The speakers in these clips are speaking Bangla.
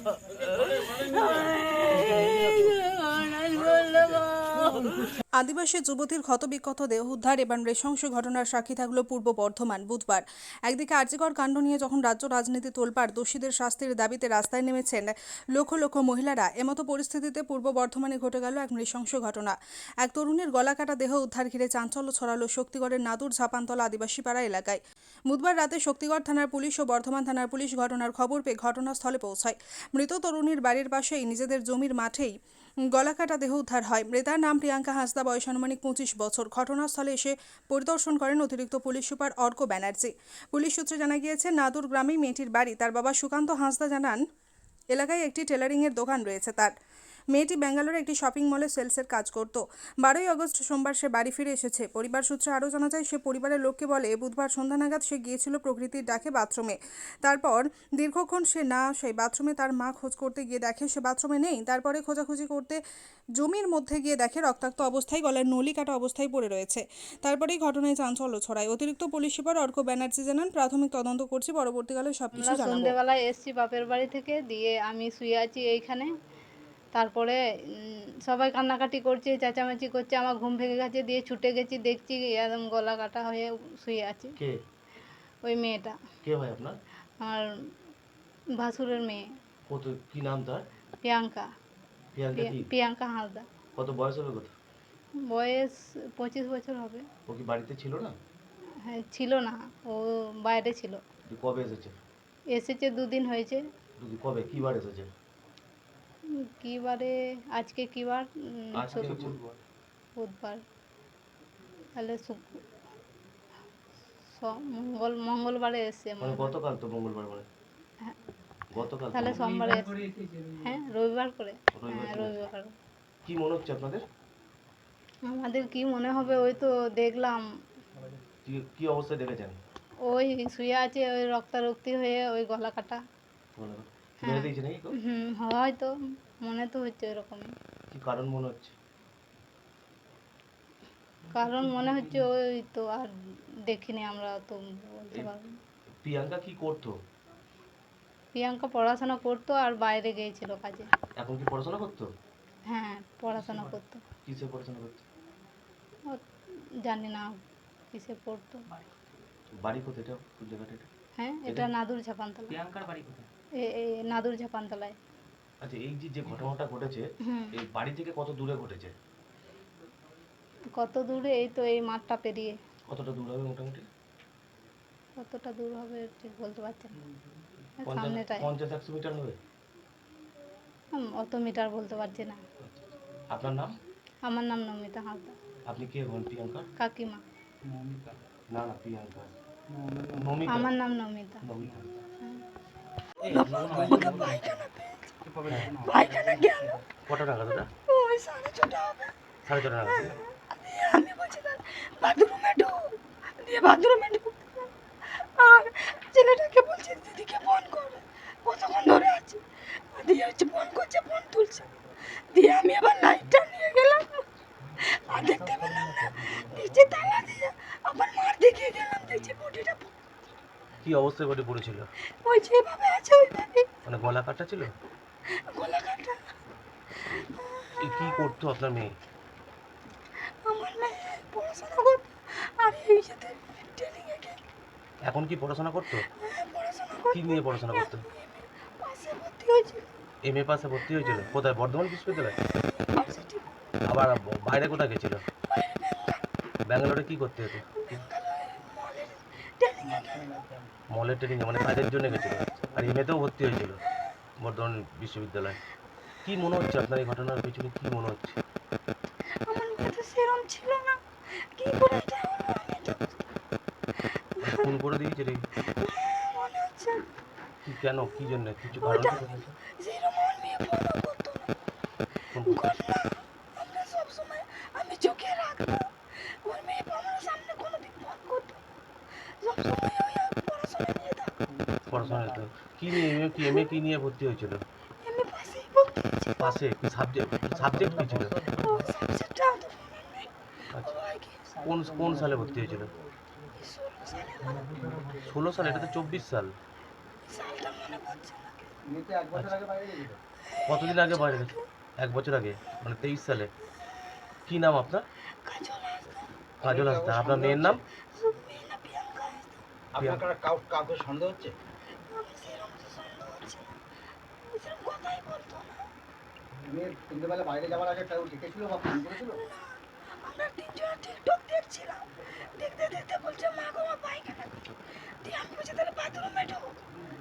சொல்லுவா আদিবাসী যুবতীর ক্ষতবিক্ষত দেহ উদ্ধার এবং নৃশংস ঘটনার সাক্ষী থাকল পূর্ব বর্ধমান, বুধবার। একদিকে আর্যিকর কাণ্ড নিয়ে যখন রাজ্য রাজনীতি তোলপাড়, দোষীদের শাস্তির দাবিতে রাস্তায় নেমেছেন লক্ষ লক্ষ মহিলারা, এমতো পরিস্থিতিতে পূর্ব বর্ধমানে ঘটে গেল এক নৃশংস ঘটনা। এক তরুণীর গলা কাটা দেহ উদ্ধার ঘিরে চাঞ্চল্য ছড়ালো শক্তিগড়ের নাদুর ঝাপানতলা আদিবাসী পাড়া এলাকায়। বুধবার রাতে শক্তিগড় থানার পুলিশ ও বর্ধমান থানার পুলিশ ঘটনার খবর পেয়ে ঘটনাস্থলে পৌঁছায়। মৃত তরুণীর বাড়ির পাশেই নিজেদের জমির মাঠেই গলাকাটা দেহ উদ্ধার হয়। মৃতার নাম প্রিয়াঙ্কা হাঁসদা বয়স আনুমানিক পঁচিশ বছর। ঘটনাস্থলে এসে পরিদর্শন করেন অতিরিক্ত police super Arko Banerjee. Police সূত্রে জানা গিয়েছে, নাদুর গ্রামেই মেয়েটির বাড়ি। তার বাবা সুকান্ত হাঁসদা জানান, এলাকায় একটি টেলারিংয়ের দোকান রয়েছে তার। মেয়েটি ব্যাঙ্গালোরে একটি শপিং মলে সেলসের কাজ করত। বারোই আগস্ট সোমবার সে বাড়ি ফিরে এসেছে। পরিবার সূত্রে আরও জানা যায় সে পরিবারের লোককে বলে বুধবার সন্ধ্যা নাগাদ সে গিয়েছিল প্রকৃতির ডাকে বাথরুমে তারপর দীর্ঘক্ষণ সে না সেই বাথরুমে তার মা খোঁজ করতে গিয়ে দেখে সে বাথরুমে নেই। তারপরে খোঁজাখুঁজি করতে জমির মধ্যে গিয়ে দেখে রক্তাক্ত অবস্থায় গলার নলি কাটা অবস্থায় পড়ে রয়েছে। তারপরেই ঘটনায় চাঞ্চল্য ছড়ায়। অতিরিক্ত পুলিশ সুপার অর্ক ব্যানার্জি জানান প্রাথমিক তদন্ত করছি পরবর্তীকালে সবকিছু জানাব। সন্ধেবেলায় এসছি বাপের বাড়ি থেকে দিয়ে আমি শুয়ে আছি এইখানে। তারপরে সবাই কান্নাকাটি করছে চেঁচামেচি করছে আমার ঘুম ভেঙে গেছে দিয়ে ছুটে গেছি দেখছি একদম গলা কাটা হয়ে শুয়ে আছে। কে? ওই মেয়েটা। কে হয় আপনার? আর ভাসুরের মেয়ে। কত কি নাম তার? প্রিয়াঙ্কা। প্রিয়াঙ্কা কি? প্রিয়াঙ্কা হাঁসদা কত বয়স হবে কত? বয়স পঁচিশ বছর হবে। ও কি বাড়িতে ছিল না? হ্যাঁ ছিল না ও বাইরে ছিল। কবে এসেছে? এসেছে দুদিন হয়েছে। কবে? কি বার এসেছে? কি বারে? আজকে কি বার? বুধবার। তাহলে মঙ্গল মঙ্গলবারে এসছে মানে গতকাল তো মঙ্গলবার মানে? হ্যাঁ। গতকাল তাহলে সোমবারে এসছে হ্যাঁ রবিবার করে। রবিবার হ্যাঁ রবিবার। কি মনে হচ্ছে আপনাদের? আমাদের কি মনে হবে ওই তো দেখলাম। কি অবস্থায় দেখেছেন? ওই শুয়ে আছে ওই রক্তারক্তি হয়ে ওই গলা কাটা। মেরে দিয়েছে নাকি হুম হয়তো মনে তো হচ্ছে ওরকম। কি কারণ মনে হচ্ছে? কারণ মনে হচ্ছে ওই তো আর দেখিনি আমরা তো বলতে পারব প্রিয়াঙ্কা কি করতো? প্রিয়াঙ্কা পড়াশোনা করতো আর বাইরে গিয়েছিল কাজে। এখন কি পড়াশোনা করতো? হ্যাঁ পড়াশোনা করতো। কিসে পড়াশোনা করতো? জানি না কিসে পড়তো। বাড়ি কোথায়? এটা? কোন জায়গাটা হ্যাঁ এটা নাদুর ঝাপানতলা প্রিয়াঙ্কার বাড়ি কোথায়? নাদুর ঝাপানতলায়। আচ্ছা এই যে যে ঘটনাটা ঘটেছে এই বাড়ি থেকে কত দূরে ঘটেছে? কত দূরে? এই তো এই মাঠটা পেরিয়ে। কতটা দূর হবে মোটামুটি? কতটা দূর হবে ঠিক বলতে পারছি না। সামনেটায় পঞ্চাশ একশো মিটার হবে? অত মিটার বলতে পারছি না। আপনার নাম? আমার নাম নমিতা হাঁসদা আপনি কে হন প্রিয়াঙ্কা? কাকিমা। না না প্রিয়াঙ্কা। আমার নাম নমিতা। নমিতা পায়খানা গেল। কটা টাকা দাদা ওই সাড়ে ছটা হবে। সাড়ে ছটা টাকা দিয়ে আমি বলছি না বাথরুমে ঢুক দিয়ে বাথরুমে ঢুক আর ছেলেটাকে বলছি দিদিকে ফোন কর। কতক্ষণ ধরে আছে। দিয়ে হচ্ছে ফোন করছে ফোন তুলছে। দিয়ে আমি আবার লাইটটা নিয়ে গেলাম। আর দেখতে পেলাম না। নিচে তালা দিয়ে আবার মার দিকে গেলাম। দেখছি বডিটা কি অবস্থায় ঘটে পড়েছিল? ওই যেভাবে আছে ওইভাবে মানে গলা কাটা ছিল? গলা কাটা এ কি করতো আপনার মেয়ে? আমার মেয়ে পড়াশোনা করতো আর এই সাথে ট্রেনিংয়ে গেল। এখন কি পড়াশোনা করতো? পড়াশোনা কি নিয়ে পড়াশোনা করতো? পাশে ভর্তি হয়েছিল। এম এ পাশে ভর্তি হয়েছিল? কোথায়? বর্ধমান বিশ্ববিদ্যালয়? আবার বাইরে কোথায় গেছিল? ব্যাঙ্গালোরে কি করতে হতো? মলের ট্রেনিংয়ে মানে কাজের জন্য গেছিল। আর এমএতেও ভর্তি হয়েছিল বর্ধমান বিশ্ববিদ্যালয়। কি মনে হচ্ছে আপনার এই ঘটনার পিছনে কি মনে হচ্ছে? আমার তো সেরম ছিল না। কি করে এটা মানে খুন করে দিয়েছে রে মনে হচ্ছে কি কেন? কি জন্য? কিছু কারণ ওটা কি সেরম আমার মেয়ে ফোনও করতো না খুন ঘটনা আমরা সবসময় আমি চোখে রাখতাম আমার মেয়ে আমার সামনে কোনোদিন ফোন করতো না। সবসময় ওই পড়াশোনা নিয়ে থাকতো পড়াশোনা তো কি নিয়ে এমএ কি নিয়ে ভর্তি হয়েছিল এমনি পাশেই ভর্তি হয়েছে পাশে কি সাবজেক্ট সাবজেক্ট কি ছিল সাবজেক্টটা মনে আচ্ছা কোন কোন সালে ভর্তি হয়েছিল ষোলো সালে এটা তো চব্বিশ সাল মনে কতদিন আগে বাইরে এক বছর আগে মানে তেইশ সালে কি নাম আপনার কাজল হাসদা আপনার মেয়ের নাম আপনার কাউ- কাউকে সন্দেহ হচ্ছে মেয়ে সন্ধ্যেবেলা বাইরে যাওয়ার আগে কেউ ডেকেছিল বা ফোন করেছিল? আমরা তিনজন টিকটক দেখছিলাম। দেখতে দেখতে বলছে মা গো আমার পায়খানা দিয়ে আমি বলছি তাহলে বাথরুমে ঢোক।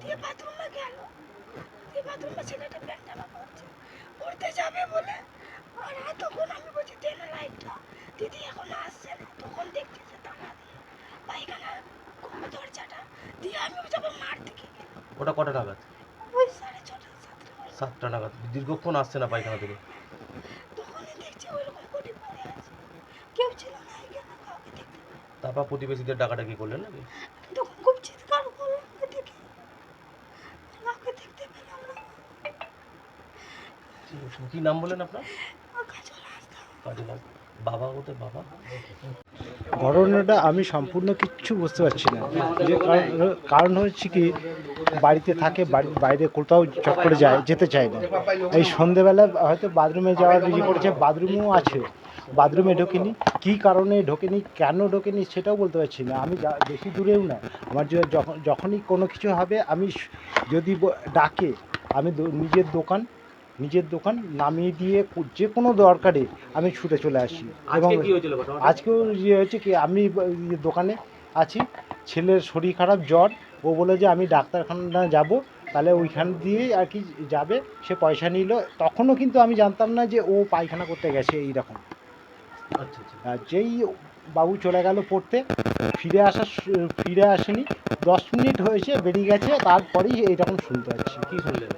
দিয়ে বাথরুমে গেল। দিয়ে বাথরুমে ছেলেটা প্যান্ট জামা পরছে পড়তে যাবে বলে? আর তখন আমি বলছি দেন লাইটটা দিদি এখন আসছে না তখন দেখছি যে দিয়ে পায়খানার দরজাটা। দিয়ে আমি যখন মার দিকে গেলাম। ওটা কটা নাগাদ? সাতটা নাগাদ। দীর্ঘক্ষণ আসছে না পায়খানা থেকে। তারপর প্রতিবেশীদের ডাকাডাকি করলেন নাকি? খুব চিৎকার দেখতে কি নাম বলেন আপনার? কাজল চলে কাজল হাসদা। বাবা ওদের বাবা? ঘটনাটা আমি সম্পূর্ণ কিচ্ছু বুঝতে পারছি না। যে কারণ হচ্ছে কি, বাড়িতে থাকে বাড়ির বাইরে কোথাও চক্করে যায়, যেতে চায় না। এই সন্ধেবেলা হয়তো বাথরুমে যাওয়ার ইয়ে করেছে, বাথরুমও আছে। বাথরুমে ঢোকেনি। কী কারণে ঢোকেনি, কেন ঢোকেনি সেটাও বলতে পারছি না। আমি বেশি দূরেও না। আমার যখন, যখনই কোনো কিছু হবে, আমি যদি ডাকে, আমি নিজের দোকান নিজের দোকান নামিয়ে দিয়ে যে কোনো দরকারে আমি ছুটে চলে আসি। এবং আজকেও ইয়ে হচ্ছে কি আমি ইয়ে দোকানে আছি। ছেলের শরীর খারাপ জ্বর। ও বলে যে আমি ডাক্তারখানা যাব তাহলে ওইখান দিয়েই আর কি যাবে। সে পয়সা নিল। তখনও কিন্তু আমি জানতাম না যে ও পায়খানা করতে গেছে এইরকম। আচ্ছা আচ্ছা। আর যেই বাবু চলে গেল পড়তে। ফিরে আসার ফিরে আসেনি। দশ মিনিট হয়েছে বেরিয়ে গেছে তারপরেই এইরকম শুনতে পাচ্ছি। কি শুনলেন?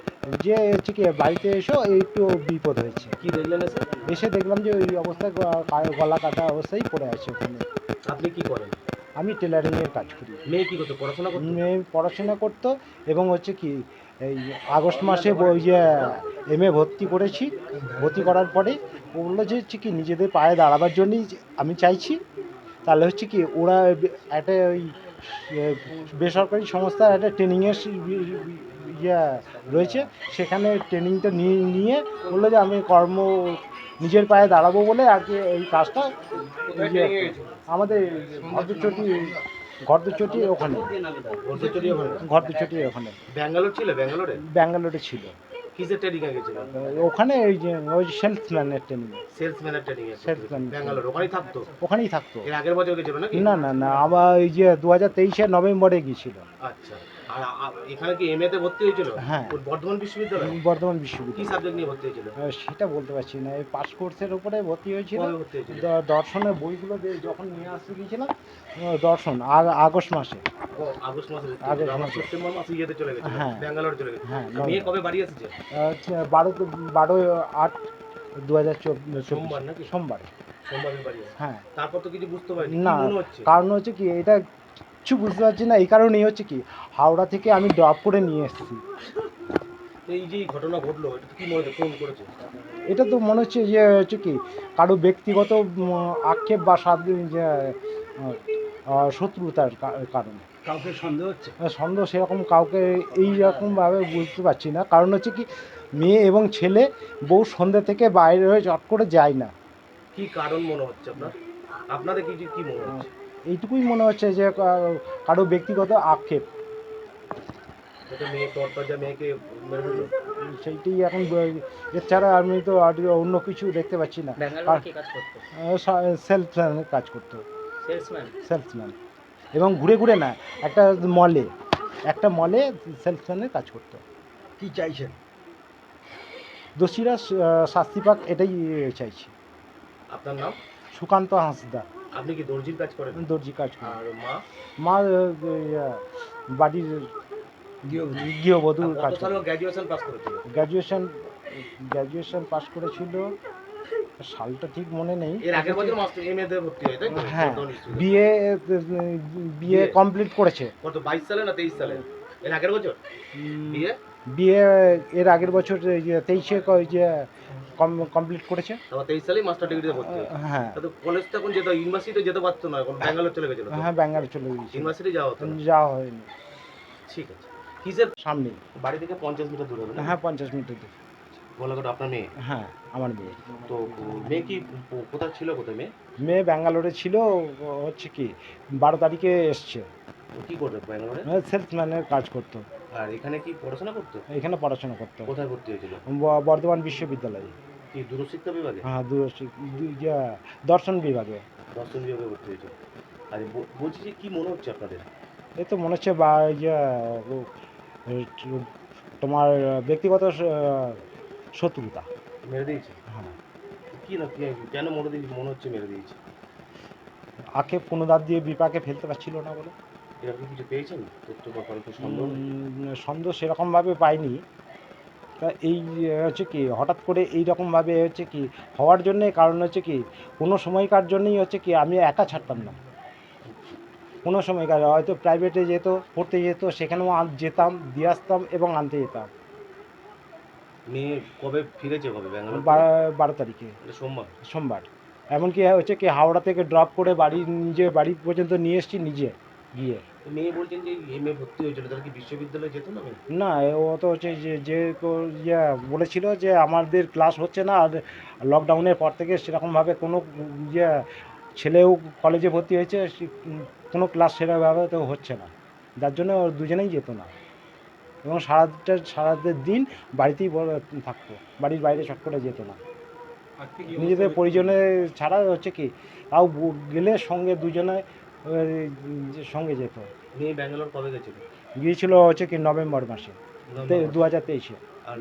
যে হচ্ছে কি বাড়িতে এসো একটু বিপদ হয়েছে। কি দেখলেন এসে? এসে দেখলাম যে ওই অবস্থায় গলা কাটা অবস্থায় পড়ে আছে ওখানে। আপনি কি করেন? আমি টেলারিংয়ের কাজ করি। মেয়ে কি করতো? পড়াশোনা করতো? মেয়ে পড়াশোনা করতো এবং হচ্ছে কি এই আগস্ট মাসে ব- ইয়ে এম এ ভর্তি করেছি। ভর্তি করার পরে ও বলল যে, হচ্ছে কি, নিজেদের পায়ে দাঁড়াবার জন্যই আমি চাইছি। তাহলে হচ্ছে কি, ওরা একটা ওই বেসরকারি সংস্থার একটা ট্রেনিংয়ের ইয়ে রয়েছে। সেখানে ট্রেনিংটা নিয়ে নিয়ে বলল যে, আমি কর্ম, নিজের পায়ে দাঁড়াবো বলে আর কি এই কাজটা আমাদের ঘরদুচটি ঘরদুচটি ওখানে? ঘরদুচটি ওখানে। ব্যাঙ্গালোর ছিল ব্যাঙ্গালোরে? ব্যাঙ্গালোরে ছিল। কিসের ট্রেনিং এ গেছিল? ওখানে ওই যে ওই সেলসম্যানের ট্রেনিং সেলসম্যানের ট্রেনিং এ। Salesman. ব্যাঙ্গালোর ওখানেই থাকতো? ওখানেই থাকতো। এর আগের বছর গেছিল নাকি? না না না আবার ওই যে দু হাজার তেইশে নভেম্বরে গিয়েছিল। আচ্ছা। আর এখানে কি ভর্তি হয়েছিল? হ্যাঁ। বর্ধমান বিশ্ববিদ্যালয়? বর্ধমান কি সাবজেক্ট নিয়ে ভর্তি হয়েছিল? সেটা বলতে পারছি না। এই পাস কোর্সের উপরে ভর্তি হয়েছিল। দর্শনের বইগুলো যখন নিয়ে আসতে গিয়েছিলাম দর্শন আর আগস্ট মাসে। আগস্ট মাসে আগস্ট সেপ্টেম্বর মাসে ইয়েতে চলে গেছিল। হ্যাঁ। ব্যাঙ্গালোর চলে হ্যাঁ, মেয়ে কবে বাড়ি এসেছে? বারো বারো আট দু হাজার সোমবার নাকি? সোমবার। সোমবার বাড়ি হ্যাঁ। তারপর তো কিছু বুঝতে পারিনি। না কারণ হচ্ছে কি এটা কিছু বুঝতে পারছি না এই কারণেই হচ্ছে কি হাওড়া থেকে আমি ড্রপ করে নিয়ে এসেছি। এই যে ঘটনা ঘটলো এটা কি মনে ফোন করেছে? এটা তো মনে হচ্ছে যে হচ্ছে কি কারও ব্যক্তিগত আক্ষেপ বা শত্রুতার কারণে। কাউকে সন্দেহ হচ্ছে? সন্দেহ সেরকম কাউকে এই রকমভাবে বুঝতে পারছি না কারণ হচ্ছে কি মেয়ে এবং ছেলে বউ সন্ধ্যে থেকে বাইরে হয়ে চট করে যায় না। কি কারণ মনে হচ্ছে আপনার? আপনাদের কি কি মনে হচ্ছে? এইটুকুই মনে হচ্ছে যে কারও ব্যক্তিগত আক্ষেপ। সেইটাই এখন এছাড়া আমি তো আর অন্য কিছু দেখতে পাচ্ছি না। ব্যাঙ্গালোরে কাজ করতো? সেলসম্যানের কাজ করতো। সেলসম্যান? সেলসম্যান। এবং ঘুরে ঘুরে না একটা মলে একটা মলে সেলসম্যানের কাজ করতো। কি চাইছেন? দোষীরা শাস্তি পাক এটাই চাইছি। আপনার নাম? সুকান্ত হাঁসদা। আপনি কি দর্জির কাজ করেন? দর্জি কাজ করে। আর মা? মা বাড়ির গৃহবধূর কাজ সালে গ্র্যাজুয়েশন পাস করেছিল? গ্র্যাজুয়েশন গ্র্যাজুয়েশন পাস করেছিল সালটা ঠিক মনে নেই। এর আগের বছর মাস্টার এমএ তে ভর্তি হয় তাই হ্যাঁ। বিএ বিএ কমপ্লিট করেছে। কত বাইশ সালে না তেইশ সালে? এর আগের বছর? বিয়ে বিএ এর আগের বছর তেইশে যে কমপ্লিট করেছে। তেইশ সালেই মাস্টার ডিগ্রিতে ভর্তি হয়। তো কলেজ তখন যেত ইউনিভার্সিটি যেতে পারতো না এখন ব্যাঙ্গালোর চলে গেছিল হ্যাঁ ব্যাঙ্গালোর চলে গিয়েছিল ইউনিভার্সিটি যাওয়া হতো যাওয়া হয়নি। ঠিক আছে। কিসের সামনে। বাড়ি থেকে পঞ্চাশ মিটার দূরে হবে হ্যাঁ পঞ্চাশ মিটার দূর। গোলাঘাট আপনার মেয়ে? হ্যাঁ আমার মেয়ে। তো মেয়ে কি কোথায় ছিল কোথায় মেয়ে? মেয়ে ব্যাঙ্গালোরে ছিল হচ্ছে কি বারো তারিখে এসছে। কি করবে ব্যাঙ্গালোরে? সেলসম্যানের কাজ করতো। আর এখানে কি পড়াশোনা করতো? এখানে পড়াশোনা করতো। কোথায় ভর্তি হয়েছিল? বর্ধমান বিশ্ববিদ্যালয়ে। কি দূরশিক্ষা বিভাগে? হ্যাঁ দূরশি দু- ইয়া, দর্শন বিভাগে। দর্শন বিভাগে ভর্তি হয়েছিল আর বলছি যে কি মনে হচ্ছে আপনাদের? এই তো মনে হচ্ছে বা তোমার ব্যক্তিগত শত্রুতা। মেরে দিয়েছে? হ্যাঁ। কি না কেন মনে দিয়েছে? মনে হচ্ছে মেরে দিয়েছে। আখে পুনদার দিয়ে বিপাকে ফেলতে পারছিল না বলে। এরকম কিছু পেয়েছেন? তথ্য বা সন্দেহ? সন্দেহ সেরকমভাবে পাইনি। তা এই হচ্ছে কি হঠাৎ করে এই রকমভাবে হচ্ছে কি হওয়ার জন্যে কারণ হচ্ছে কি কোনো সময়কার জন্যই হচ্ছে কি আমি একা ছাড়তাম না। কোনো সময়কার হয়তো প্রাইভেটে যেত পড়তে যেত সেখানেও যেতাম দিয়ে আসতাম এবং আনতে যেতাম। মেয়ে কবে ফিরেছে কবে বারো তারিখে। সোমবার? সোমবার। এমনকি হচ্ছে কি হাওড়া থেকে ড্রপ করে বাড়ি নিজে বাড়ি পর্যন্ত নিয়ে এসেছি নিজে গিয়ে। মেয়ে বলছেন যে এম এ ভর্তি হয়েছিল তাহলে কি বিশ্ববিদ্যালয়ে যেত না মেয়ে? না ও তো হচ্ছে যে যে কো- ইয়ে বলেছিল যে আমাদের ক্লাস হচ্ছে না আর লকডাউনের পর থেকে সেরকমভাবে কোনো ইয়ে ছেলেও কলেজে ভর্তি হয়েছে সে- উম, কোনো ক্লাস সেরকমভাবে তো হচ্ছে না। যার জন্য ওর দুজনেই যেত না। এবং সারাটা সারাটা দিন বাড়িতেই বড়- থাকতো বাড়ির বাইরে চট করে যেত না। নিজেদের পরিজনে ছাড়া হচ্ছে কি তাও ব- গেলে সঙ্গে দুজনে সঙ্গে যেত। মেয়ে ব্যাঙ্গালোর কবে গেছিল? গিয়েছিল হচ্ছে কি নভেম্বর মাসে। দু হাজার তেইশে। আর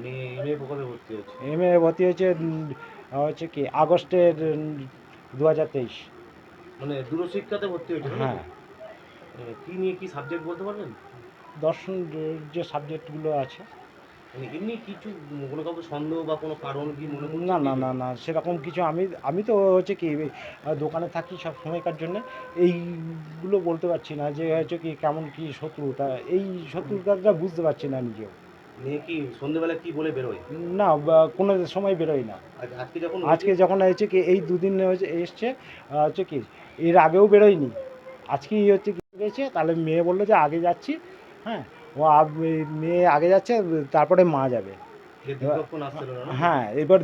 এ কবে ভর্তি হয়েছে? এম এ ভর্তি হয়েছে হচ্ছে কি আগস্টের দু হাজার তেইশ। মানে দূরশিক্ষাতে ভর্তি হয়েছিল হ্যাঁ। কি নিয়ে কি সাবজেক্ট বলতে পারবেন? দর্শন যে সাবজেক্টগুলো আছে মানে এমনি কিছু কোনো কাউকে সন্দেহ বা কোনো কারণ কি মনে করছেন না না না না সেরকম কিছু আমি আমি তো হচ্ছে কি দোকানে থাকি সব সময়কার জন্য এইগুলো বলতে পারছি না যে হচ্ছে কি কেমন কি শত্রুতা এই শত্রুতাটা বুঝতে পারছি না নিজেও। মেয়ে কি সন্ধ্যেবেলা কি বলে বেরোয়? না কোনো সময় বেরোই না। আজকে যখন আজকে যখন হচ্ছে কি এই দুদিন হচ্ছে এসছে হচ্ছে কি এর আগেও বেরোয়নি। আজকেই হচ্ছে কি গেছে তাহলে মেয়ে বলল যে আগে যাচ্ছি হ্যাঁ ও মেয়ে আগে যাচ্ছে তারপরে মা যাবে? হ্যাঁ এবার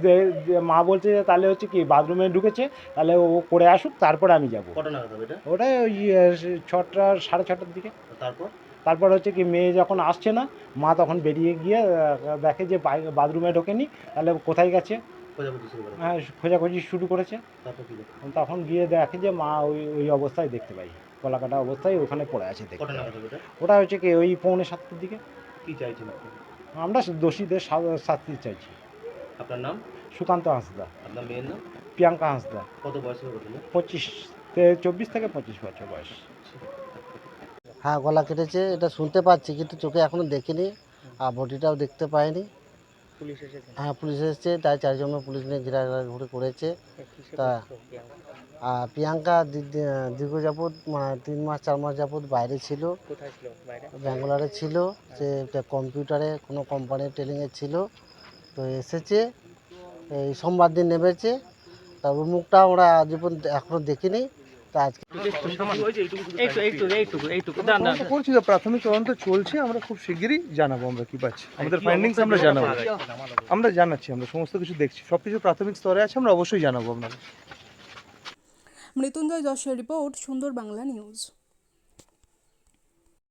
মা বলছে যে তাহলে হচ্ছে কি বাথরুমে ঢুকেছে তাহলে ও করে আসুক তারপরে আমি যাব। ওটা ওই ছটা সাড়ে ছটার দিকে। তারপর? তারপর হচ্ছে কি মেয়ে যখন আসছে না মা তখন বেরিয়ে গিয়ে দেখে যে বাথরুমে ঢোকেনি তাহলে কোথায় গেছে? হ্যাঁ খোঁজাখুঁজি শুরু করেছে? তখন গিয়ে দেখে যে মা ওই ওই অবস্থায় দেখতে পাই। কলাকাটা অবস্থায় ওখানে পড়ে আছে দেখতে। ওটা? হচ্ছে কি ওই পৌনে সাতটার দিকে। কি চাইছেন আমরা দোষীদের শাস্তি চাইছি। আপনার নাম? সুকান্ত হাঁসদা। আপনার মেয়ের নাম? প্রিয়াঙ্কা হাঁসদা। কত বয়স পঁচিশ তে- চব্বিশ থেকে পঁচিশ বছর বয়স। হ্যাঁ গলা কেটেছে এটা শুনতে পাচ্ছি কিন্তু চোখে এখনও দেখিনি আর বডিটাও দেখতে পাইনি। হ্যাঁ পুলিশ এসেছে তাই চারজন পুলিশ নিয়ে ঘেরাঘুরি করেছে। তা আর প্রিয়াঙ্কা দীর্ঘ যাবৎ মানে তিন মাস চার মাস যাবৎ বাইরে ছিল। ব্যাঙ্গালোরে ছিল। সে একটা কম্পিউটারে কোনো কোম্পানির ট্রেনিংয়ে ছিল। তো এসেছে এই সোমবার দিন নেমেছে। তা ওর মুখটা আমরা আজ পর্যন্ত এখনও দেখিনি। তা আজকে করছি তো প্রাথমিক তদন্ত চলছে আমরা খুব শিগগিরই জানাব আমরা কি পাচ্ছি। আমাদের ফাইন্ডিংস আমরা জানাব। আমরা জানাচ্ছি আমরা সমস্ত কিছু দেখছি। সব কিছু প্রাথমিক স্তরে আছে আমরা অবশ্যই জানাব আপনাকে মৃত্যুঞ্জয় যশের রিপোর্ট সুন্দর বাংলা নিউজ।